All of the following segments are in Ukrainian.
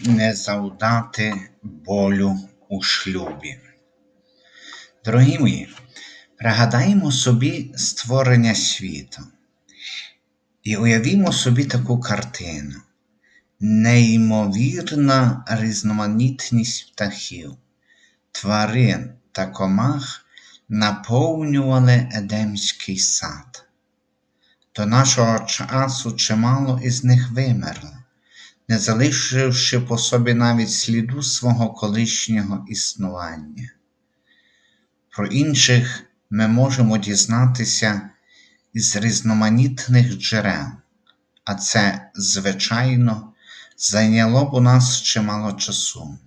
не завдати болю у шлюбі. Дорогі мої, пригадаємо собі створення світу і уявімо собі таку картину. Неймовірна різноманітність птахів, тварин та комах наповнювали Едемський сад. До нашого часу чимало із них вимерло не залишивши по собі навіть сліду свого колишнього існування. Про інших ми можемо дізнатися із різноманітних джерел, а це, звичайно, зайняло б у нас чимало часу.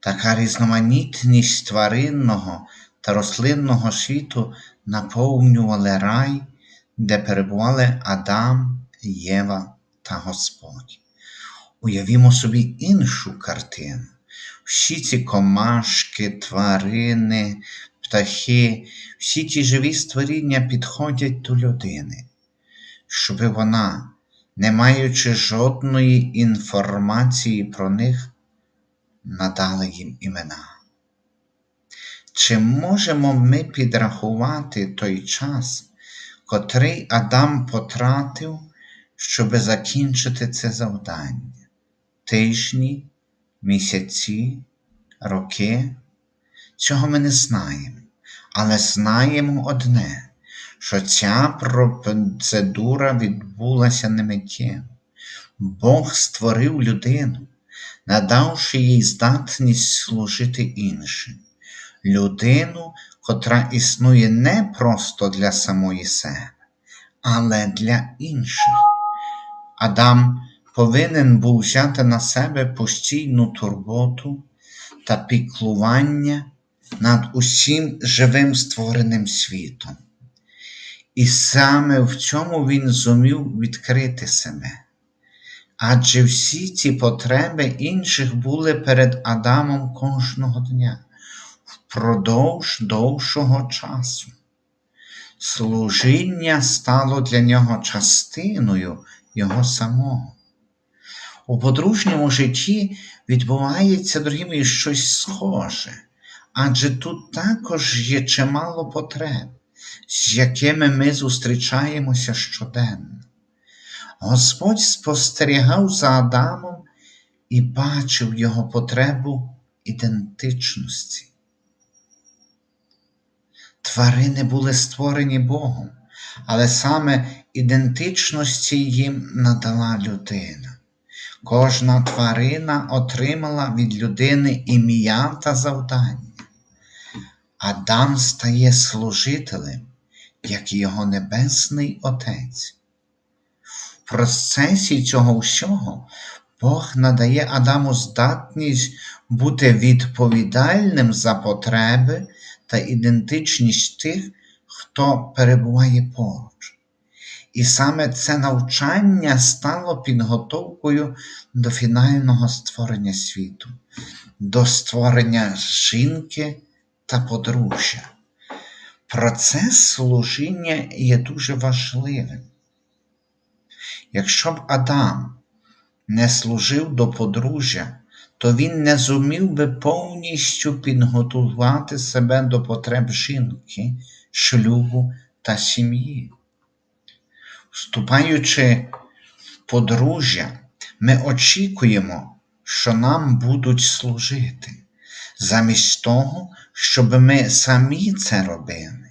Така різноманітність тваринного та рослинного світу наповнювали рай, де перебували Адам, Єва та Господь. Уявімо собі іншу картину. Всі ці комашки, тварини, птахи, всі ті живі створіння підходять до людини, щоб вона, не маючи жодної інформації про них, надала їм імена. Чи можемо ми підрахувати той час, котрий Адам потратив щоб закінчити це завдання. Тижні, місяці, роки. Цього ми не знаємо, але знаємо одне, що ця процедура відбулася немиттєво. Бог створив людину, надавши їй здатність служити іншим. Людину, котра існує не просто для самої себе, але для інших. Адам повинен був взяти на себе постійну турботу та піклування над усім живим створеним світом. І саме в цьому він зумів відкрити себе. Адже всі ці потреби інших були перед Адамом кожного дня впродовж довшого часу. Служіння стало для нього частиною його самого. У подружньому житті відбувається, дорогі мої, щось схоже, адже тут також є чимало потреб, з якими ми зустрічаємося щоденно. Господь спостерігав за Адамом і бачив його потребу ідентичності. Тварини були створені Богом, але саме ідентичності їм надала людина. Кожна тварина отримала від людини ім'я та завдання. Адам стає служителем, як його Небесний Отець. В процесі цього всього Бог надає Адаму здатність бути відповідальним за потреби та ідентичність тих, хто перебуває поруч. І саме це навчання стало підготовкою до фінального створення світу, до створення жінки та подружжя. Процес служіння є дуже важливим. Якщо б Адам не служив до подружжя, то він не зумів би повністю підготувати себе до потреб жінки, шлюбу та сім'ї. Вступаючи в подружжя, ми очікуємо, що нам будуть служити, замість того, щоб ми самі це робили.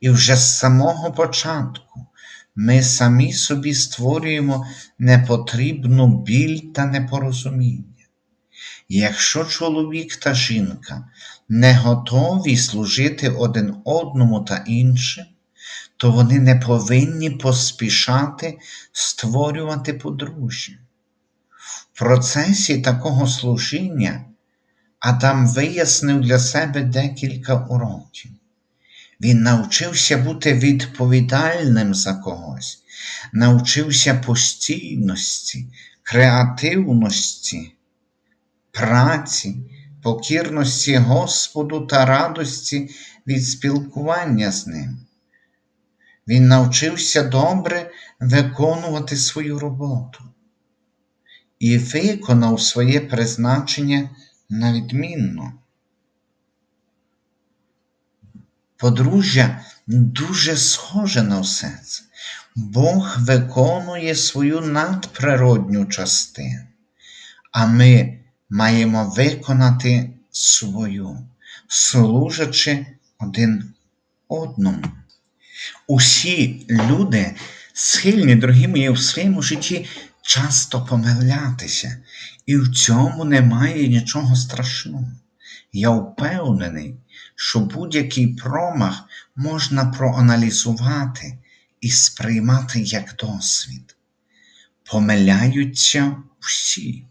І вже з самого початку ми самі собі створюємо непотрібну біль та непорозуміння. Якщо чоловік та жінка не готові служити один одному та іншим, то вони не повинні поспішати створювати подружжя. В процесі такого служіння Адам вияснив для себе декілька уроків. Він навчився бути відповідальним за когось, навчився постійності, креативності, праці, покірності Господу та радості від спілкування з Ним. Він навчився добре виконувати свою роботу. і виконав своє призначення на відмінно. Подружжя дуже схоже на все це. Бог виконує свою надприродню частину, а ми маємо виконати свою, служачи один одному. Усі люди схильні, дорогі мої, в своєму житті часто помилятися, і в цьому немає нічого страшного. Я впевнений, що будь-який промах можна проаналізувати і сприймати як досвід. Помиляються всі.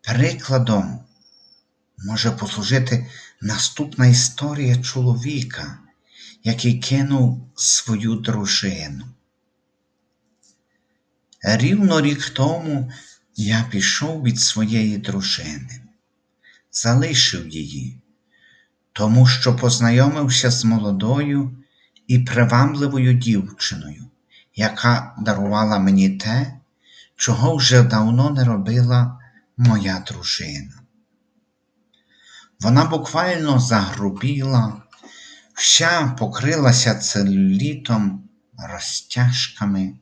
Прикладом може послужити наступна історія чоловіка, який кинув свою дружину. Рівно рік тому я пішов від своєї дружини, залишив її, тому що познайомився з молодою і привабливою дівчиною, яка дарувала мені те, чого вже давно не робила моя дружина. Вона буквально загрубіла, вся покрилася целюлітом, розтяжками,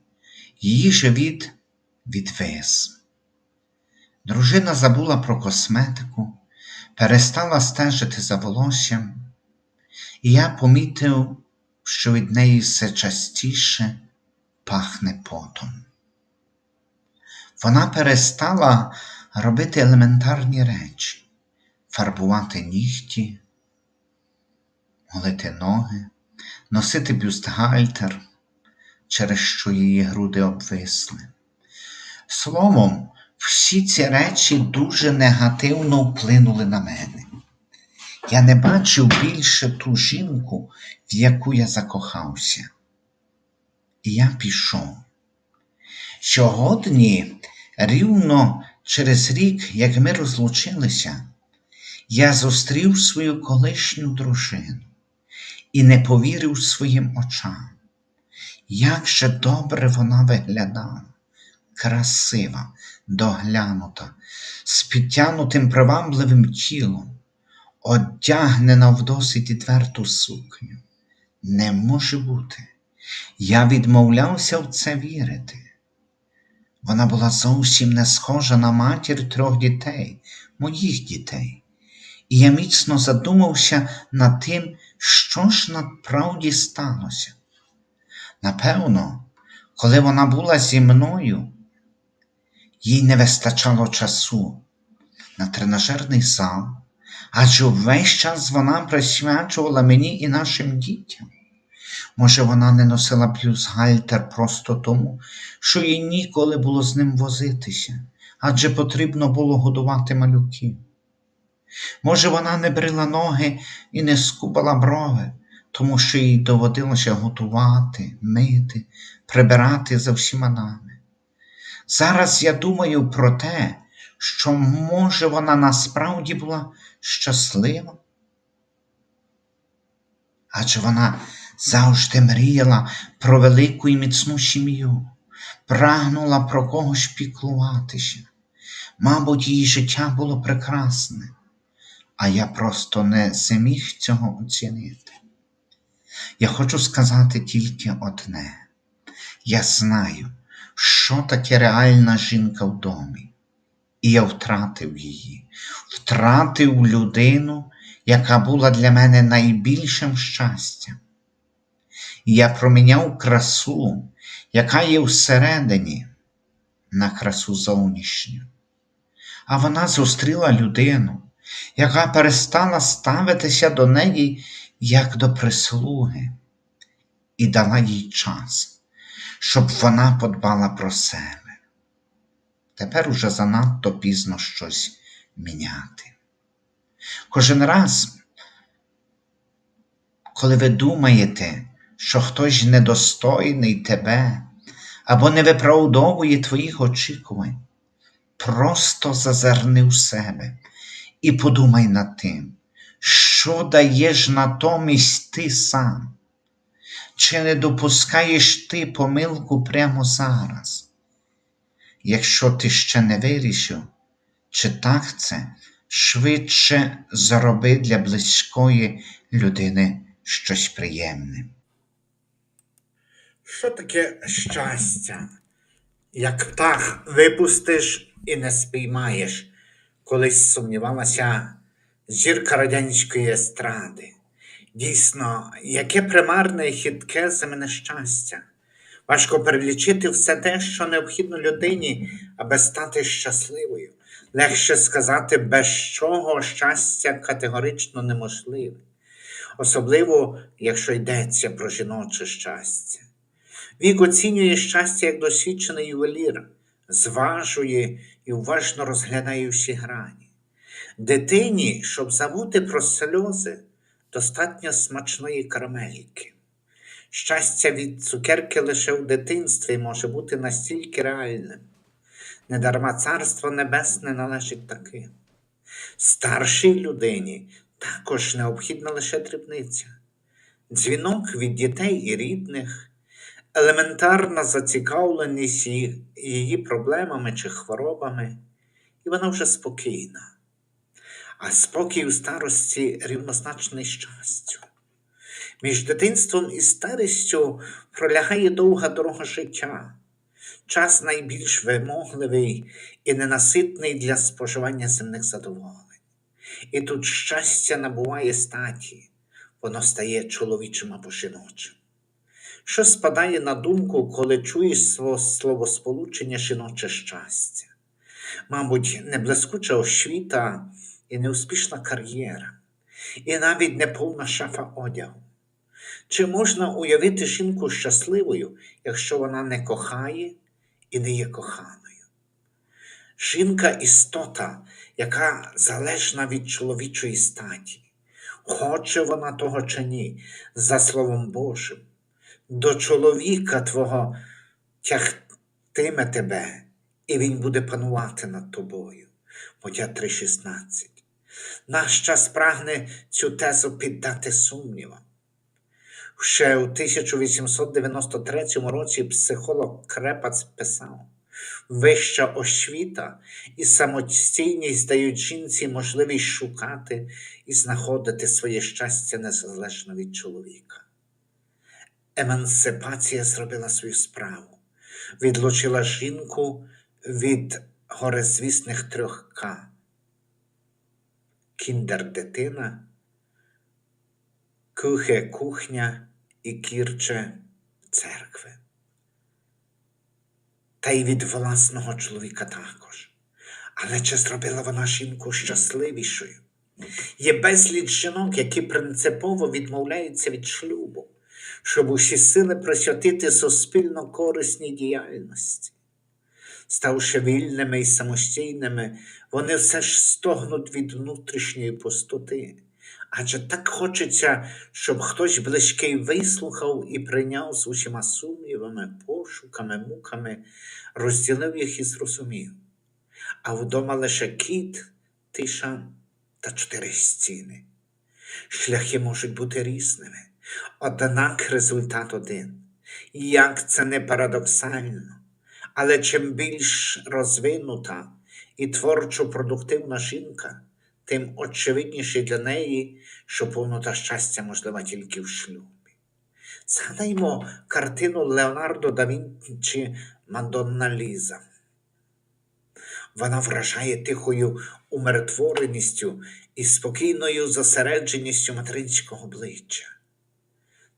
її живіт відвис. Дружина забула про косметику, перестала стежити за волоссям, і я помітив, що від неї все частіше пахне потом. Вона перестала робити елементарні речі, фарбувати нігті, голити ноги, носити бюстгальтер, через що її груди обвисли. Словом, всі ці речі дуже негативно вплинули на мене. Я не бачив більше ту жінку, в яку я закохався. І я пішов. Сьогодні, рівно через рік, як ми розлучилися, я зустрів свою колишню дружину і не повірив своїм очам. Як же добре вона виглядала, красива, доглянута, з підтянутим привабливим тілом, одягнена в досить відверту сукню. Не може бути. Я відмовлявся в це вірити. Вона була зовсім не схожа на матір трьох дітей, моїх дітей, і я міцно задумався над тим, що ж насправді сталося. Напевно, коли вона була зі мною, їй не вистачало часу на тренажерний зал, адже весь час вона присвячувала мені і нашим дітям. Може, вона не носила бюстгальтер просто тому, що їй ніколи було з ним возитися, адже потрібно було годувати малюків. Може, вона не брила ноги і не скубала брови, тому що їй доводилося готувати, мити, прибирати за всіма нами. Зараз я думаю про те, що, може, вона насправді була щаслива. Адже вона завжди мріяла про велику і міцну сім'ю, прагнула про когось піклуватися. Мабуть, її життя було прекрасне, а я просто не зміг цього оцінити. Я хочу сказати тільки одне: я знаю, що таке реальна жінка в домі, і я втратив її, втратив людину, яка була для мене найбільшим щастям. Я проміняв красу, яка є всередині, на красу зовнішню. А вона зустріла людину, яка перестала ставитися до неї як до прислуги, і дала їй час, щоб вона подбала про себе. Тепер уже занадто пізно щось міняти. Кожен раз, коли ви думаєте, що хтось недостойний тебе або не виправдовує твоїх очікувань, просто зазирни в себе і подумай над тим, що даєш натомість ти сам, чи не допускаєш ти помилку прямо зараз? якщо ти ще не вирішив, чи так це, швидше зроби для близької людини щось приємне. Що таке щастя? Як птах випустиш і не спіймаєш, колись сумнівалася зірка радянської естради. Дійсно, яке примарне і хитке земне щастя. Важко перелічити все те, що необхідно людині, аби стати щасливою. Легше сказати, без чого щастя категорично неможливе, особливо якщо йдеться про жіноче щастя. Вік оцінює щастя як досвідчений ювелір, зважує і уважно розглядає всі грані. Дитині, щоб забути про сльози, достатньо смачної карамельки. Щастя від цукерки лише в дитинстві може бути настільки реальним. Недарма Царство Небесне належить таким. Старшій людині також необхідна лише дрібниця. Дзвінок від дітей і рідних, елементарна зацікавленість її, її проблемами чи хворобами, і вона вже спокійна. А спокій у старості рівнозначний щастю. Між дитинством і старістю пролягає довга дорога життя, час найбільш вимогливий і ненаситний для споживання земних задоволень. І тут щастя набуває статі, воно стає чоловічим або жіночим. Що спадає на думку, коли чуєш словосполучення жіноче щастя? Мабуть, не блискуча освіта і неуспішна кар'єра, і навіть не повна шафа одягу. Чи можна уявити жінку щасливою, якщо вона не кохає і не є коханою? Жінка істота, яка залежна від чоловічої статі. Хоче вона того чи ні, за Словом Божим. До чоловіка твого тягтиме тебе, і він буде панувати над тобою. Буття 3.16. Наш час прагне цю тезу піддати сумнівам. Ще у 1893 році психолог Крепац писав: Вища освіта і самостійність дають жінці можливість шукати і знаходити своє щастя незалежно від чоловіка. Емансипація зробила свою справу, відлучила жінку від горизвісних трьох К. Кіндер дитина, кухе кухня і кірче церкви. Та й від власного чоловіка також. Але чи зробила вона жінку щасливішою? Є безліч жінок, які принципово відмовляються від шлюбу, щоб усі сили присвятити суспільно корисній діяльності. Ставши вільними і самостійними, вони все ж стогнуть від внутрішньої пустоти. Адже так хочеться, щоб хтось близький вислухав і прийняв з усіма сумнівами, пошуками, муками, розділив їх і зрозумів. А вдома лише кіт, тиша та чотири стіни. Шляхи можуть бути різними, однак результат один. Як це не парадоксально, але чим більш розвинута і творчо продуктивна жінка, тим очевидніше для неї, що повнота щастя можлива тільки в шлюбі. Згадаймо картину Леонардо да Вінчі Мадонна Ліза. Вона вражає тихою умиротвореністю і спокійною зосередженістю материнського обличчя.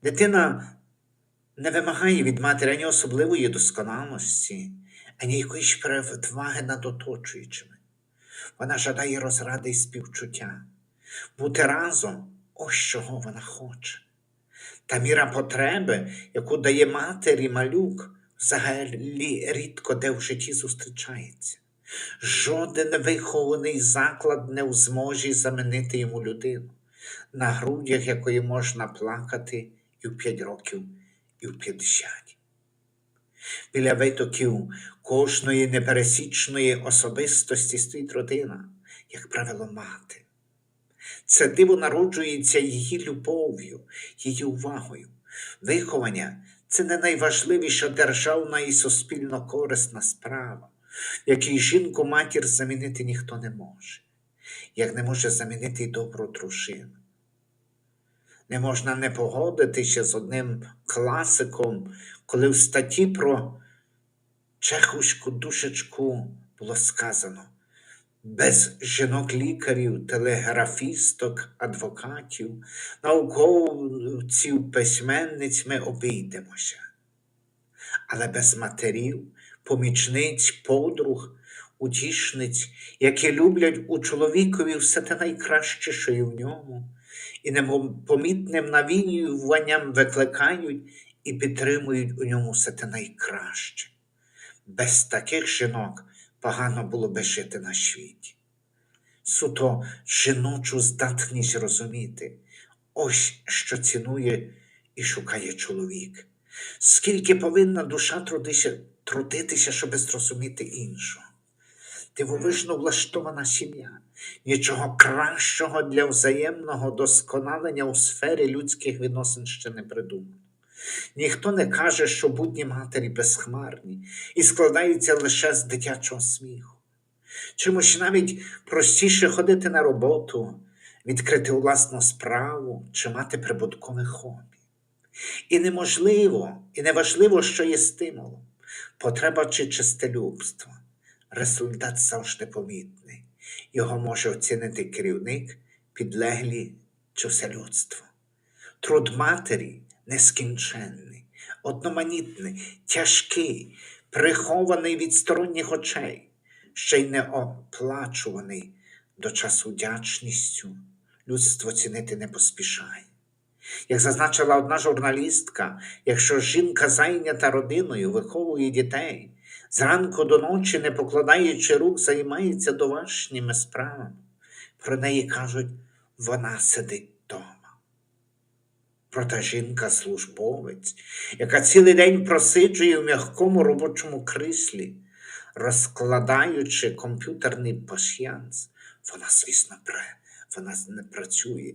Дитина не вимагає від матері ані особливої досконалості, ані якоїсь переваги над оточуючими. Вона жадає розради і співчуття. Бути разом ось чого вона хоче. Та міра потреби, яку дає матері малюк, взагалі рідко де в житті зустрічається. Жоден вихований заклад не в змозі замінити йому людину, на грудях якої можна плакати і в п'ять років, і в п'ятдесят. Біля витоків кожної непересічної особистості стоїть родина, як правило, мати. Це диво народжується її любов'ю, її увагою. Виховання це не найважливіша державна і суспільно корисна справа. в якій жінку матір замінити ніхто не може, як не може замінити й добру дружину. Не можна не погодитися з одним класиком, коли в статті про чеховську душечку було сказано: без жінок-лікарів, телеграфісток, адвокатів, науковців, письменниць ми обійдемося. Але без матерів, помічниць, подруг, утішниць, які люблять у чоловікові все те найкраще, що є в ньому, і непомітним навіюванням викликають і підтримують у ньому все те найкраще. Без таких жінок погано було би жити на світі. Суто жіночу здатність розуміти, ось що цінує і шукає чоловік. Скільки повинна душа трудися, трудитися, щоби зрозуміти іншого. Дивовижно влаштована сім'я, нічого кращого для взаємного досконалення у сфері людських відносин ще не придумано. Ніхто не каже, що будні матері безхмарні і складаються лише з дитячого сміху. Чомусь навіть простіше ходити на роботу, відкрити власну справу чи мати прибуткове хобі. І неможливо, і неважливо, що є стимулом, потреба чи чистолюбство. Результат завжди помітний. Його може оцінити керівник, підлеглі чи все людство. Труд матері нескінченний, одноманітний, тяжкий, прихований від сторонніх очей, ще й не оплачуваний до часу вдячністю. Людство цінити не поспішає. Як зазначила одна журналістка, якщо жінка зайнята родиною, виховує дітей, зранку до ночі, не покладаючи рук, займається домашніми справами, про неї кажуть, вона сидить вдома. Проте жінка службовець, яка цілий день просиджує в м'якому робочому кріслі, розкладаючи комп'ютерний пасьянс, вона, звісно, пре, вона не працює.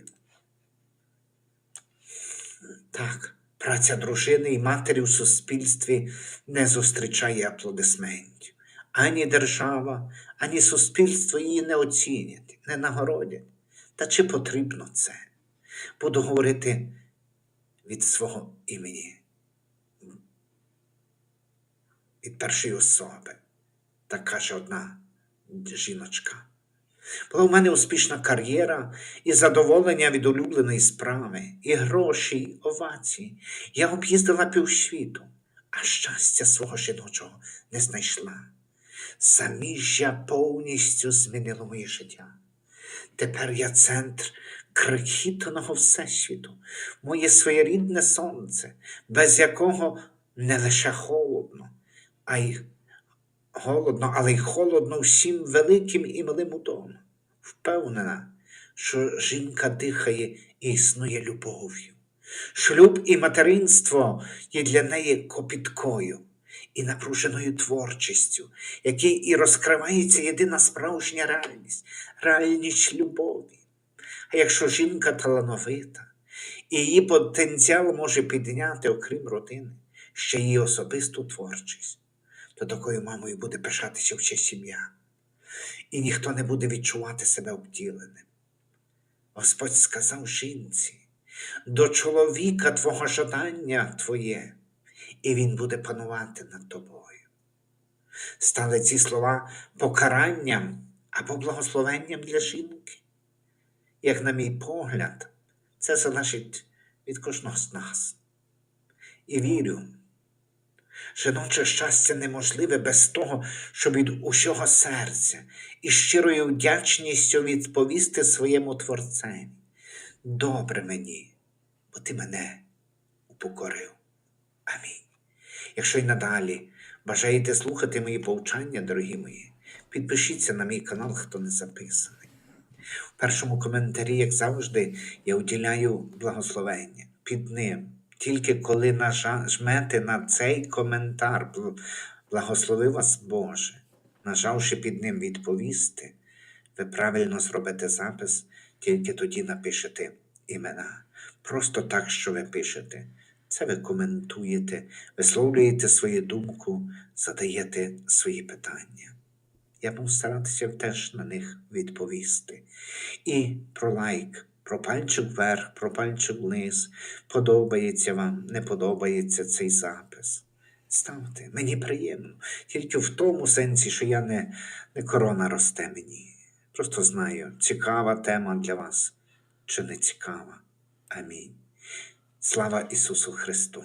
Так, праця дружини і матері у суспільстві не зустрічає аплодисментів. Ані держава, ані суспільство її не оцінять, не нагородять. Та чи потрібно це? Буду говорити від свого імені, від першої особи. Так каже одна жіночка. Була в мене успішна кар'єра і задоволення від улюбленої справи, і гроші, і овації. Я об'їздила півсвіту, а щастя свого жіночого не знайшла. Заміжжя повністю змінило моє життя. Тепер я центр крихітного всесвіту, моє своєрідне сонце, без якого не лише холодно, а й голодно, але й холодно всім великим і малим удома. Впевнена, що жінка дихає і існує любов'ю. Шлюб і материнство є для неї копіткою і напруженою творчістю, якій і розкривається єдина справжня реальність реальність любові. А якщо жінка талановита, і її потенціал може підняти, окрім родини, ще її особисту творчість, то такою мамою буде пишатися вся сім'я, і ніхто не буде відчувати себе обділеним. Господь сказав жінці, до чоловіка твого жадання твоє, і він буде панувати над тобою. Стали ці слова покаранням або благословенням для жінки. Як, на мій погляд, це залежить від кожного з нас. І вірю, жіноче щастя неможливе без того, щоб від усього серця і щирою вдячністю відповісти своєму Творцеві. Добре мені, бо ти мене упокорив. Амінь. Якщо й надалі бажаєте слухати мої повчання, дорогі мої, підпишіться на мій канал, хто не записаний. В першому коментарі, як завжди, я уділяю благословення під ним. Тільки коли нажмете на цей коментар, благослови вас Боже, нажавши під ним відповісти, ви правильно зробите запис, тільки тоді напишете імена. Просто так, що ви пишете. Це ви коментуєте, висловлюєте свою думку, задаєте свої питання. Я буду старатися теж на них відповісти. І про лайк, про пальчик вверх, про вниз. Подобається вам, не подобається цей запис. Ставте, мені приємно. Тільки в тому сенсі, що я не, не корона росте мені. Просто знаю, цікава тема для вас чи не цікава. Амінь. Слава Ісусу Христу!